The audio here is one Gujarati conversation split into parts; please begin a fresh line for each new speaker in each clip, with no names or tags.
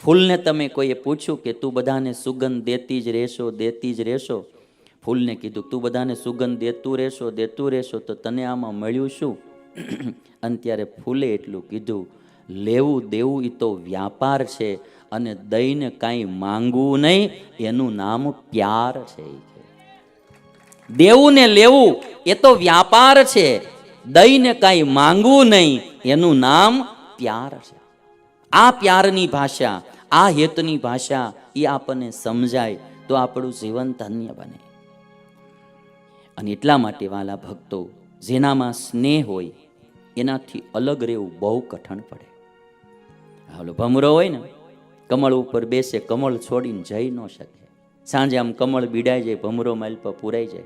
ફૂલને તમે કોઈએ પૂછ્યું કે તું બધાને સુગંધ દેતી જ રહેશો, દેતી જ રહેશો? ફૂલને કીધું, તું બધાને સુગંધ દેતું રહેશો દેતું રહેશો, તો તને આમાં મળ્યું શું? અને ત્યારે ફૂલે એટલું કીધું, લેવું, દેવું એ તો વ્યાપાર છે અને દઈને કાંઈ માંગવું નહીં, એનું નામ પ્યાર છે દેવું ને લેવું એ તો વ્યાપાર છે, દઈને કાંઈ માંગવું નહીં, એનું નામ પ્યાર છે. આ પ્યારની ભાષા, આ હેતની ભાષા એ આપણને સમજાય તો આપણું જીવન ધન્ય બને. અને એટલા માટે વાલા ભક્તો, જેનામાં સ્નેહ હોય, એનાથી અલગ રહેવું બહુ કઠણ પડે. હાલો, ભમરો હોય ને, કમળ ઉપર બેસે, કમળ છોડીને જઈ ન શકે. સાંજે આમ કમળ બીડાઈ જાય, ભમરો માલ પર પુરાઈ જાય.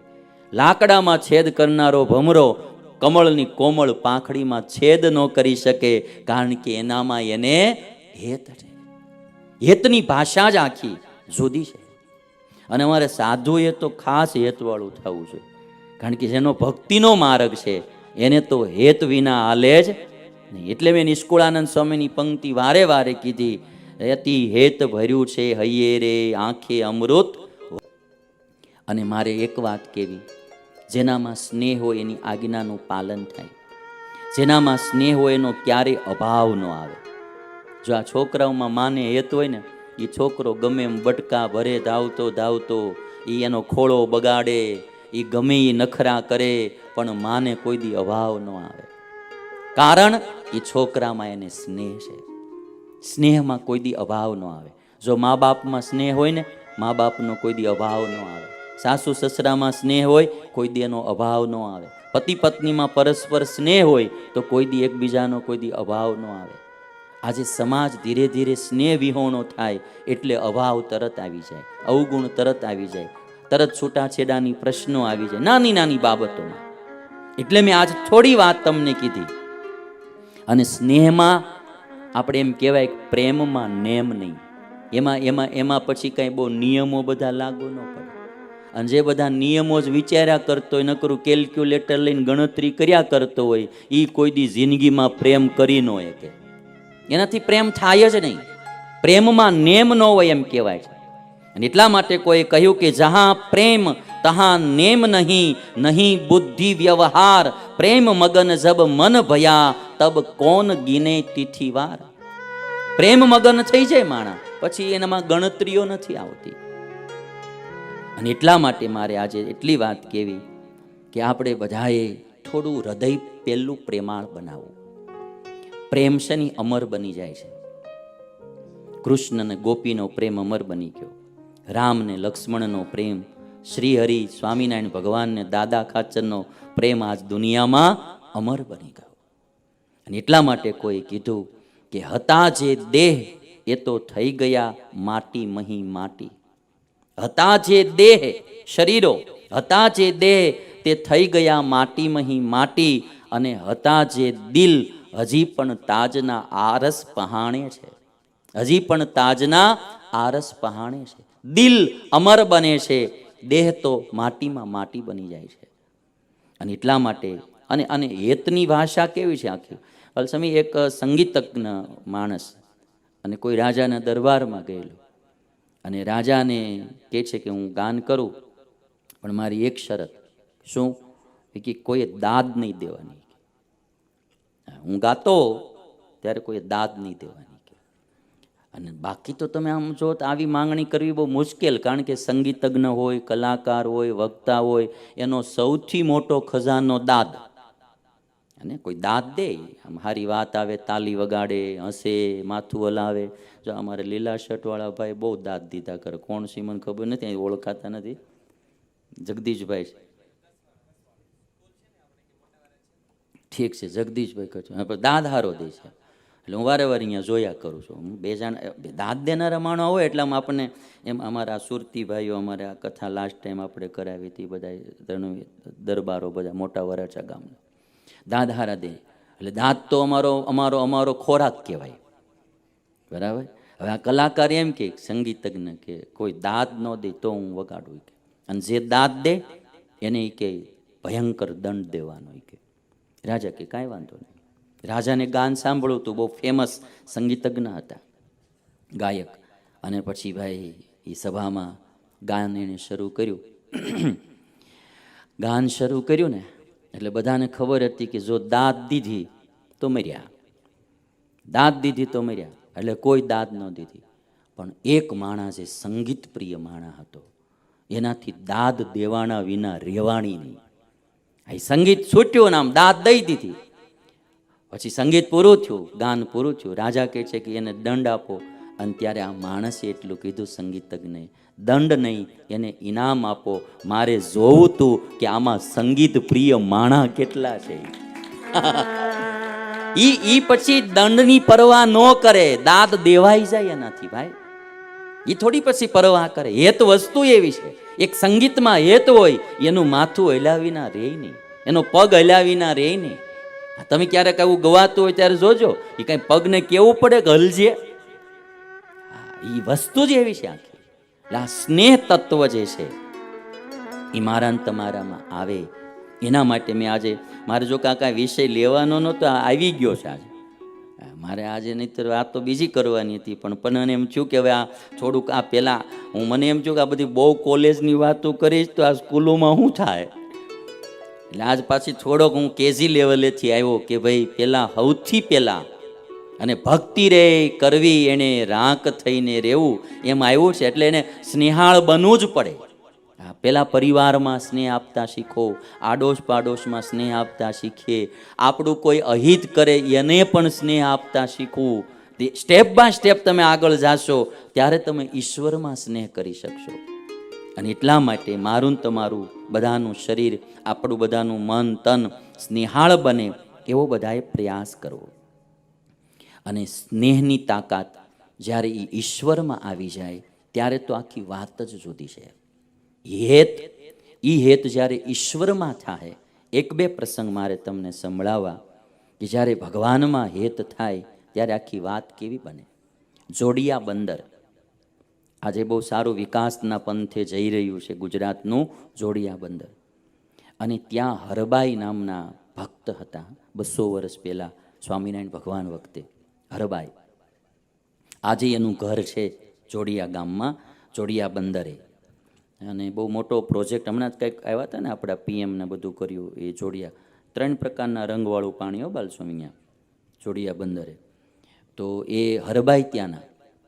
લાકડામાં છેદ કરનારો ભમરો કમળની કોમળ પાંખડીમાં છેદ ન કરી શકે, કારણ કે એનામાં એને હેત છે. હેતની ભાષા જ આખી જુદી છે. અને અમારે સાધુએ તો ખાસ હેતવાળું થવું છે કારણ કે જેનો ભક્તિનો માર્ગ છે, એને તો હેત વિના હાલે જ નહીં. એટલે મેં નિષ્કુળાનંદ સ્વામીની પંક્તિ વારે વારે કીધી, અતિ હેત ભર્યું છે હૈયે રે, આંખે અમૃત. અને મારે એક વાત કેવી જેનામાં સ્નેહ હોય એની આજ્ઞાનું પાલન થાય. જેનામાં સ્નેહ હોય એનો ક્યારેય અભાવ ન આવે. જો આ છોકરાઓમાં માને હેત હોય ને એ છોકરો ગમે એમ બટકા ભરે, ધાવતો ધાવતો એ એનો ખોળો બગાડે એ ગમે એ નખરા કરે, પણ માને કોઈ દી અભાવ ન આવે. કારણ એ છોકરામાં એને સ્નેહ છે. સ્નેહમાં કોઈ દી અભાવ ન આવે. જો મા બાપમાં સ્નેહ હોય ને, મા બાપનો કોઈ દી અભાવ ન આવે. સાસુ સસરામાં સ્નેહ હોય, કોઈ દેનો અભાવ ન આવે. પતિ પત્નીમાં પરસ્પર સ્નેહ હોય, તો કોઈ દી એકબીજાનો કોઈ દી અભાવ ન આવે. આજે સમાજ ધીરે ધીરે સ્નેહ વિહોણો થાય, એટલે અભાવ તરત આવી જાય, અવગુણ તરત આવી જાય, તરત છૂટાછેડાની પ્રશ્નો આવી જાય, નાની નાની બાબતોમાં. એટલે મેં આજ થોડી વાત તમને કીધી. અને સ્નેહમાં આપણે એમ કહેવાય પ્રેમમાં નેમ નહીં. એમાં એમાં એમાં પછી કાંઈ બહુ નિયમો બધા લાગુ ન પડે. અને જે બધા નિયમો જ વિચાર્યા કરતો હોય, નકરું કેલ્ક્યુલેટર લઈને ગણતરી કર્યા કરતો હોય એ કોઈ દી જિંદગીમાં પ્રેમ કરી ન હોય કે એનાથી પ્રેમ થાય જ નહીં. પ્રેમમાં નેમ ન હોય એમ કહેવાય છે. અને એટલા માટે કોઈ કહ્યું કે જહાં પ્રેમ, તહાં નેમ નહીં નહીં બુદ્ધિ વ્યવહાર. પ્રેમ મગન જબ મન ભયા, તબ કોન ગીને તિથિવાર? પ્રેમ મગન થઈ જાય માણા, પછી એનામાં ગણતરીઓ નથી આવતી. અને એટલા માટે મારે આજે એટલી વાત કહેવી કે આપણે બધાએ થોડું હૃદય પહેલું પ્રેમાળ બનાવવું. પ્રેમ શેની અમર બની જાય છે? કૃષ્ણ અને ગોપીનો પ્રેમ અમર બની ગયો. રામ ને લક્ષ્મણનો પ્રેમ શ્રી હરિ સ્વામિનારાયણ ભગવાનને દાદા ખાચરનો પ્રેમ આજ દુનિયામાં અમર બની ગયો. અને એટલા માટે કોઈ કીધું કે હતા જે દેહ એ તો થઈ ગયા માટી મહી માટી. હતા જે દેહ શરીરો, હતા જે દેહ તે થઈ ગયા માટીમહી માટી અને હતા જે દિલ, હજી પણ તાજના આરસ પહાણે છે. હજી પણ તાજના આરસ પહાણે છે. દિલ અમર બને છે, દેહ તો માટીમાં માટી બની જાય છે. અને એટલા માટે, અને અને હેતની ભાષા કેવી છે આખી? અલસમી એક સંગીતજ્ઞ માણસ અને કોઈ રાજાના દરબારમાં ગયેલો. અને રાજાને કહે છે કે હું ગાન કરું, પણ મારી એક શરત. શું? કે કોઈએ દાદ નહીં દેવાની. હું ગાતો, ત્યારે કોઈએ દાદ નહીં દેવાની કે. અને બાકી તો તમે આમ જો તો આવી માંગણી કરવી બહુ મુશ્કેલ, કારણ કે સંગીતજ્ઞ હોય, કલાકાર હોય, વક્તા હોય, એનો સૌથી મોટો ખજાનો દાદ. અને કોઈ દાંત દે, આમ હારી વાત આવે, તાલી વગાડે, હસે, માથું હલાવે. જો અમારે લીલા શર્ટવાળા ભાઈ બહુ દાંત દીધા કરે, કોણ છે ખબર નથી, અહીં ઓળખાતા નથી. જગદીશભાઈ ઠીક છે, જગદીશભાઈ કહો છું. દાદ હારો દે છે. એટલે હું વારે વારે અહીંયા જોયા કરું છું. હું બે જણા દાંત દેનારા માણો હોય એટલે આમ આપણને, એમ અમારા સુરતી ભાઈઓ, અમારે આ કથા લાસ્ટ ટાઈમ આપણે કરાવી હતી બધા દરબારો બધા મોટા વરાછા ગામના. દાદ હારા દે. એટલે દાંત તો અમારો અમારો અમારો ખોરાક કહેવાય. બરાબર? હવે આ કલાકાર એમ કે, સંગીતજ્ઞ કે, કોઈ દાંત ન દે તો હું વગાડું કે. અને જે દાંત દે, એને કે ભયંકર દંડ દેવાનો કે. રાજા કે, કાંઈ વાંધો નહીં. રાજાને ગાન સાંભળ્યું હતું બહુ ફેમસ સંગીતજ્ઞ હતા. ગાયક. અને પછી ભાઈ એ સભામાં ગાન એણે શરૂ કર્યું. ગાન શરૂ કર્યું ને એટલે બધાને ખબર હતી કે જો દાદ દીધી તો મર્યા. દાદ દીધી તો મર્યા. એટલે કોઈ દાદ ન દીધી. પણ એક માણસ એ સંગીત પ્રિય માણસ હતો. એનાથી દાદ દેવાના વિના રહેવાણી નહીં. આ સંગીત છૂટ્યું નામ દાદ દઈ દીધી. પછી સંગીત પૂરું થયું, ગાન પૂરું થયું. રાજા કહે છે કે એને દંડ આપો. અને ત્યારે આ માણસે એટલું કીધું સંગીતજ્ઞે દંડ નહીં, એને ઇનામ આપો. મારે જોવું તું કે આમાં સંગીત પ્રિય માણા કેટલા છે. ઈ ઈ પછી દંડની પરવા ન કરે. દાંત દેવાઈ જાય એનાથી ભાઈ. એ થોડી પછી પરવા કરે. હેત વસ્તુ એવી છે. એક સંગીતમાં હેત હોય, એનું માથું હલાવીના રે નહીં. એનો પગ હલાવીના રે નહીં. તમે ક્યારેક આવું ગવાતું હોય ત્યારે જોજો. એ કઈ પગને કેવું પડે કે હલજે? એ વસ્તુ જ એવી છે આખી. આ સ્નેહ તત્વ જે છે એ મારા તમારામાં આવે. એના માટે મેં આજે, મારે જો કાંઈ વિષય લેવાનો નહોતો આવી ગયો છે આજે. મારે આજે નહીંતર વાત તો બીજી કરવાની હતી, પણ પણ મને એમ થયું કે હવે આ થોડુંક આ પહેલાં હું મને એમ થયું કે આ બધી બહુ કોલેજની વાતો કરીશ તો આ સ્કૂલોમાં શું થાય? એટલે આજ પાછી થોડોક હું કેજી લેવલેથી આવ્યો કે ભાઈ પહેલાં સૌથી પહેલાં અને ભક્તિ રે કરવી એને રાંક થઈને રહેવું એમ આવ્યું છે એટલે એને સ્નેહાળ બનવું જ પડે. હા, પેલા પરિવારમાં સ્નેહ આપતા શીખો આડોશ પાડોશમાં સ્નેહ આપતા શીખીએ. આપણું કોઈ અહિત કરે એને પણ સ્નેહ આપતા શીખવું. સ્ટેપ બાય સ્ટેપ તમે આગળ જાશો ત્યારે તમે ઈશ્વરમાં સ્નેહ કરી શકશો. અને એટલા માટે મારું તમારું બધાનું શરીર આપણું બધાનું મન તન સ્નેહાળ બને એવો બધાએ પ્રયાસ કરવો. અને સ્નેહની તાકાત જ્યારે એ ઈશ્વરમાં આવી જાય, ત્યારે તો આખી વાત જ જુદી છે. હેત એ હેત જ્યારે ઈશ્વરમાં થાય એક બે પ્રસંગ મારે તમને સંભળાવવા કે જ્યારે ભગવાનમાં હેત થાય, ત્યારે આખી વાત કેવી બને? જોડિયા બંદર. આજે બહુ સારું વિકાસના પંથે જઈ રહ્યું છે ગુજરાતનું જોડિયા બંદર. અને ત્યાં હરબાઈ નામના ભક્ત હતા, બસો વર્ષ પહેલાં સ્વામિનારાયણ ભગવાન વખતે. હરબાઈ. આજે એનું ઘર છે જોડિયા ગામમાં જોડિયા બંદરે. અને બહુ મોટો પ્રોજેક્ટ હમણાં જ કંઈક આવ્યા હતા ને આપણા પીએમને બધું કર્યું એ જોડિયા ત્રણ પ્રકારના રંગવાળું પાણી હો બાલસ્વામી જોડિયા બંદરે. તો એ હરબાઈ ત્યાંના.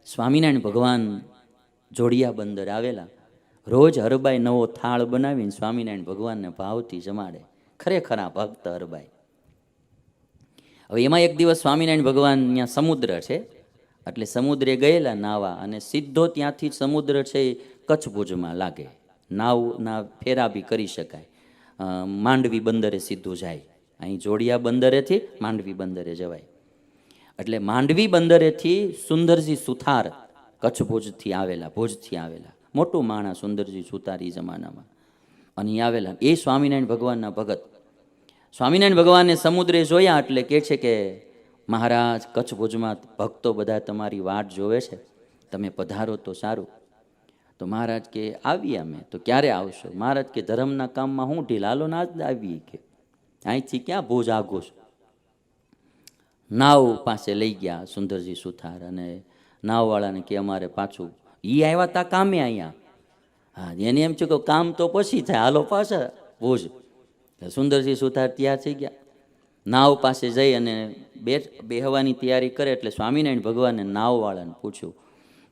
સ્વામિનારાયણ ભગવાન જોડિયા બંદર આવેલા. રોજ હરબાઈ નવો થાળ બનાવીને સ્વામિનારાયણ ભગવાનને ભાવથી જમાડે. ખરેખર આ ભક્ત હરબાઈ. હવે એમાં એક દિવસ સ્વામિનારાયણ ભગવાન ત્યાં સમુદ્ર છે. એટલે સમુદ્રે ગયેલા નાવા અને સીધો ત્યાંથી સમુદ્ર છે એ કચ્છ ભુજમાં લાગે. નાવના ફેરા બી કરી શકાય. માંડવી બંદરે સીધું જાય. અહીં જોડિયા બંદરેથી માંડવી બંદરે જવાય. એટલે માંડવી બંદરેથી સુંદરજી સુથાર કચ્છ ભુજથી આવેલા ભુજથી આવેલા. મોટું માણસ સુંદરજી સુથાર એ જમાનામાં. અને આવેલા. એ સ્વામિનારાયણ ભગવાનના ભગત. સ્વામિનારાયણ ભગવાનને સમુદ્રે જોયા એટલે કહે છે કે, મહારાજ, કચ્છ ભુજમાં ભક્તો બધા તમારી વાટ જોવે છે. તમે પધારો તો સારું. તો મહારાજ કે, આવીએ અમે. તો ક્યારે આવશો? મહારાજ કે, ધર્મના કામમાં હું ઢીલ. હાલો ના જ આવીએ કે. અહીંથી ક્યાં ભુજ આગો છો? નાવ પાસે લઈ ગયા સુંદરજી સુથાર અને નાવવાળાને કે, અમારે પાછું એ આવ્યા તા કામે અહીંયા. હા, એને એમ છે કે, કામ તો પછી થાય. હાલો પાછા ભુજ. સુંદરજી સુથાર ત્યાં થઈ ગયા. નાવ પાસે જઈ અને બે બેહવાની તૈયારી કરે એટલે સ્વામિનારાયણ ભગવાને નાવવાળાને પૂછ્યું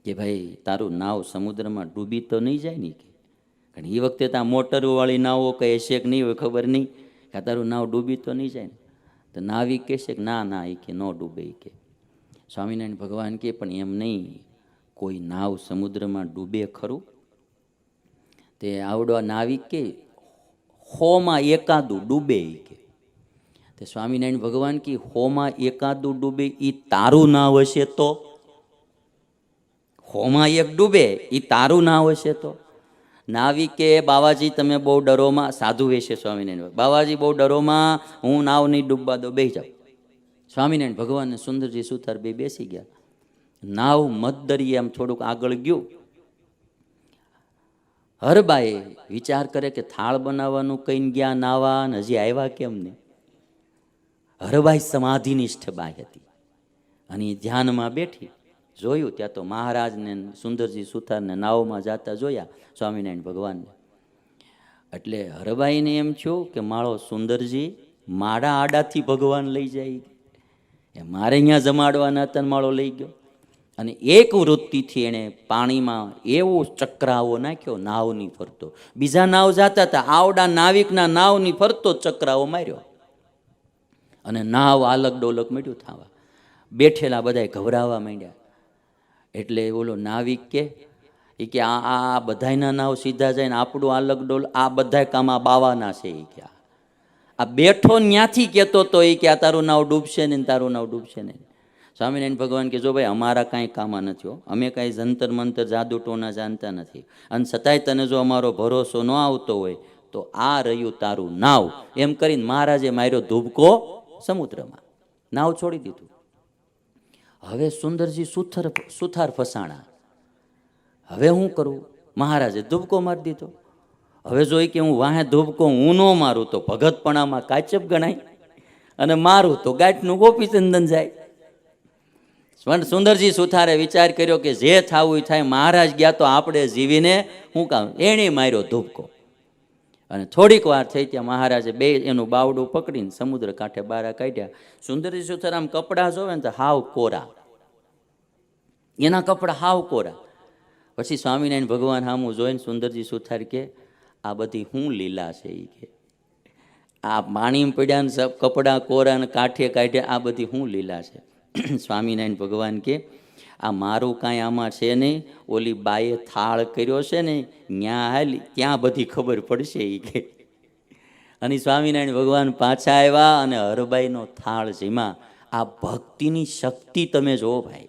કે ભાઈ, તારું નાવ સમુદ્રમાં ડૂબી તો નહીં જાય ને કે? કારણ એ વખતે ત્યાં મોટરવાળી નાવો કંઈ હશે કે નહીં હોય ખબર નહીં કે તારું નાવ ડૂબી તો નહીં જાય ને. તો નાવિક કહેશે કે ના ના એ કે ન ડૂબે એ કે. સ્વામિનારાયણ ભગવાન કે પણ એમ નહીં, કોઈ નાવ સમુદ્રમાં ડૂબે ખરું? તે આવડવા નાવિક કે હોમાં એકાદું ડૂબે કે. તે સ્વામિનારાયણ ભગવાન કે હોમાં એકાદું ડૂબે એ તારું ના હશે તો? હોમાં એક ડૂબે એ તારું ના હશે તો? નાવી કે બાવાજી તમે બહુ ડરોમાં સાધુ વેશે સ્વામિનારાયણ. બાવાજી બહુ ડરોમાં હું નાવ નહીં ડૂબવા દો બેસી જાઉં સ્વામિનારાયણ ભગવાન સુંદરજી સુથાર બે બેસી ગયા. નાવ મત દરિયે આમ થોડુંક આગળ ગયું. હરબાએ વિચાર કરે કે થાળ બનાવવાનું કઈ ગયા નાવા ને હજી આવ્યા કેમ ને? હરબાઈ સમાધિનિષ્ઠ બાઈ હતી. અને ધ્યાનમાં બેઠી જોયું, ત્યાં તો મહારાજને સુંદરજી સુથારને નાવમાં જાતા જોયા સ્વામિનારાયણ ભગવાનને. એટલે હરબાઈને એમ થયું કે માળો સુંદરજી મારા આડાથી ભગવાન લઈ જાય. એ મારે અહીંયા જમાડવાના હતા માળો લઈ ગયો. અને એક વૃત્તિથી એણે પાણીમાં એવો ચક્રાવો નાખ્યો, નાવની ફરતો. બીજા નાવ જાતા હતા, આવડા નાવિકના નાવની ફરતો ચક્રાવો માર્યો. અને નાવ આલક ડોલક મળ્યું થવા. બેઠેલા બધાય ગભરાવા માંડ્યા. એટલે ઓલો નાવિક કે એ કે, આ આ બધાના નાવ સીધા જાય ને આપણું આલક ડોલ આ બધાય કામ બાવાના છે એ કે. આ બેઠો ન્યાથી કહેતો તો એ કે, આ તારું નાવ ડૂબશે ને તારું નાવ ડૂબશે ને સ્વામિનારાયણ ભગવાન કે જો ભાઈ અમારા કાંઈ કામમાં નથી હો. અમે કાંઈ જંતર મંતર જાદુ ટોના જાણતા નથી. અને છતાંય તને જો અમારો ભરોસો ન આવતો હોય, તો આ રહ્યું તારું નાવ. એમ કરીને મહારાજે માર્યો ધૂબકો સમુદ્રમાં. નાવ છોડી દીધું. હવે સુંદરજી સુથર, સુથાર ફસાણા. હવે હું કરું? મહારાજે ધૂબકો મારી દીધો. હવે જોઈ કે હું વાહે ધૂબકો હું ન મારું, તો ભગતપણામાં કાચપ ગણાય. અને મારું તો ગાંઠનું ગોપીચંદન જાય. પણ સુંદરજી સુથારે વિચાર કર્યો કે જે થાવું થાય, મહારાજ ગયા તો આપણે જીવીને, હું કામ, એણે માર્યો ધૂપકો. અને થોડીક વાર થઈ ત્યાં મહારાજે બે એનું બાવડું પકડીને સમુદ્ર કાંઠે બારા કાઢ્યા. સુંદરજી સુથાર આમ કપડાં જોવે ને તો હાવ કોરા. એના કપડાં હાવ કોરા. પછી સ્વામિનારાયણ ભગવાન સામું જોઈને સુંદરજી સુથાર કે, આ બધી હું લીલા છે? એ કે, આ પાણી પડ્યા ને કપડાં કોરા ને કાંઠે કાઢ્યા, આ બધી હું લીલા છે. સ્વામિનારાયણ ભગવાન કે, આ મારું કાંઈ આમાં છે નહીં, ઓલી બાએ થાળ કર્યો છે ને ત્યાં હાલી, ત્યાં બધી ખબર પડશે એ કે. અને સ્વામિનારાયણ ભગવાન પાછા આવ્યા અને હરબાઈનો થાળ જેમાં આ ભક્તિની શક્તિ તમે જુઓ ભાઈ.